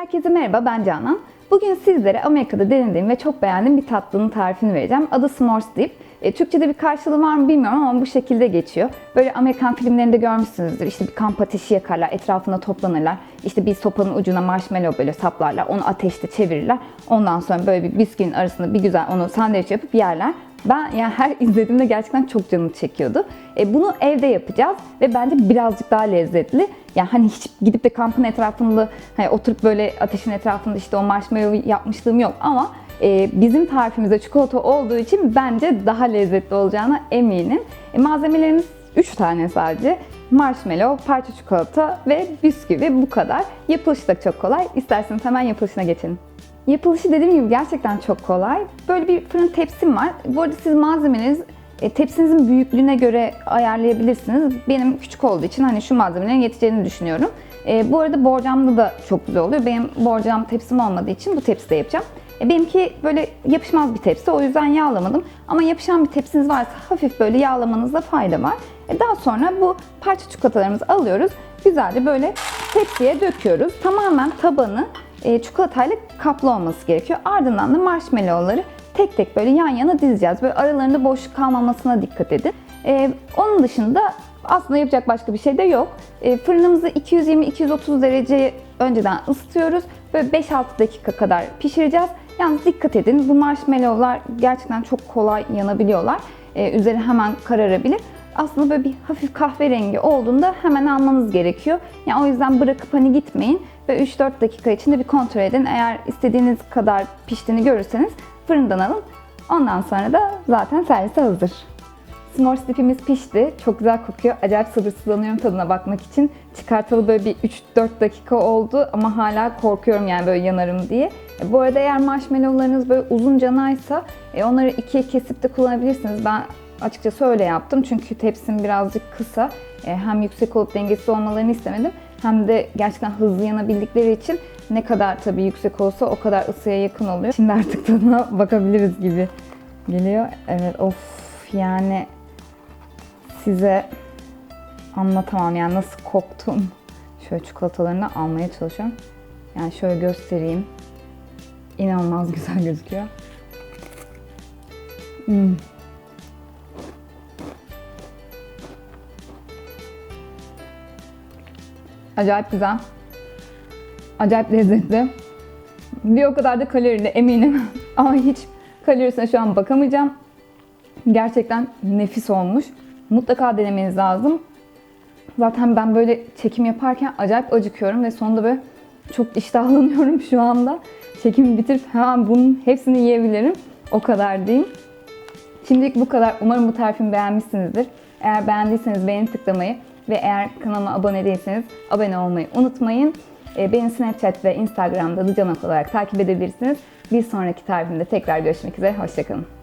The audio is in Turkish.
Herkese merhaba, ben Canan. Bugün sizlere Amerika'da denediğim ve çok beğendiğim bir tatlının tarifini vereceğim. Adı S'mores Dip. E, Türkçe'de bir karşılığı var mı bilmiyorum ama bu şekilde geçiyor. Böyle Amerikan filmlerinde görmüşsünüzdür. İşte bir kamp ateşi yakarlar, etrafına toplanırlar. İşte bir sopanın ucuna marshmallow böyle saplarlar, onu ateşte çevirirler. Ondan sonra böyle bir bisküvinin arasında bir güzel onu sandviç yapıp yerler. Ben yani her izlediğimde gerçekten çok canım çekiyordu. E, bunu evde yapacağız ve bence birazcık daha lezzetli. Yani hani hiç gidip de kampın etrafında hani oturup böyle ateşin etrafında işte o marshmallow yapmışlığım yok ama e, bizim tarifimizde çikolata olduğu için bence daha lezzetli olacağına eminim. E, malzemelerimiz 3 tane sadece. Marshmallow, parça çikolata ve bisküvi bu kadar. Yapılışı da çok kolay. İsterseniz hemen yapılışına geçelim. Yapılışı dediğim gibi gerçekten çok kolay. Böyle bir fırın tepsim var. Bu arada siz malzemeniz e, tepsinizin büyüklüğüne göre ayarlayabilirsiniz. Benim küçük olduğu için hani şu malzemelerin yeteceğini düşünüyorum. E, bu arada borcamda da çok güzel oluyor. Benim borcam tepsim olmadığı için bu tepside yapacağım. E, benimki böyle yapışmaz bir tepsi o yüzden yağlamadım. Ama yapışan bir tepsiniz varsa hafif böyle yağlamanızda fayda var. E, daha sonra bu parça çikolatalarımızı alıyoruz. Güzelce böyle tepsiye döküyoruz. Tamamen tabanı e, çikolatayla kaplı olması gerekiyor. Ardından da marshmallowları tek tek böyle yan yana dizeceğiz. Böyle aralarında boşluk kalmamasına dikkat edin. E, onun dışında aslında yapacak başka bir şey de yok. E, fırınımızı 220-230 derece önceden ısıtıyoruz. Böyle 5-6 dakika kadar pişireceğiz. Yalnız dikkat edin bu marshmallowlar gerçekten çok kolay yanabiliyorlar. E, üzeri hemen kararabilir. Aslında böyle bir hafif kahverengi olduğunda hemen almanız gerekiyor. Yani o yüzden bırakıp hani gitmeyin ve 3-4 dakika içinde bir kontrol edin. Eğer istediğiniz kadar piştiğini görürseniz fırından alın. Ondan sonra da zaten servise hazır. S'mores dipimiz pişti. Çok güzel kokuyor. Acayip sabırsızlanıyorum tadına bakmak için. Çıkartalı böyle bir 3-4 dakika oldu ama hala korkuyorum yani böyle yanarım diye. E, bu arada eğer marshmallowlarınız böyle uzun canaysa e, onları ikiye kesip de kullanabilirsiniz. Ben açıkçası öyle yaptım çünkü tepsim birazcık kısa. E, hem yüksek olup dengesiz olmalarını istemedim hem de gerçekten hızlı yanabildikleri için ne kadar tabii yüksek olsa o kadar ısıya yakın oluyor. Şimdi artık tadına bakabiliriz gibi geliyor. Evet of yani size anlatamam yani nasıl koktum. Şöyle çikolatalarını almaya çalışıyorum. Yani şöyle göstereyim. İnanılmaz güzel gözüküyor. Hmm. Acayip güzel. Acayip lezzetli. Bir o kadar da kalorili eminim. Ama hiç kalorisine şu an bakamayacağım. Gerçekten nefis olmuş. Mutlaka denemeniz lazım. Zaten ben böyle çekim yaparken acayip acıkıyorum ve sonunda böyle çok iştahlanıyorum şu anda. Çekimi bitirip hemen bunun hepsini yiyebilirim. O kadar diyeyim. Şimdilik bu kadar. Umarım bu tarifimi beğenmişsinizdir. Eğer beğendiyseniz beğeni tıklamayı ve eğer kanalıma abone değilseniz abone olmayı unutmayın. E, Beni Snapchat ve Instagram'da Dıcanak olarak takip edebilirsiniz. Bir sonraki tarifimde tekrar görüşmek üzere. Hoşçakalın.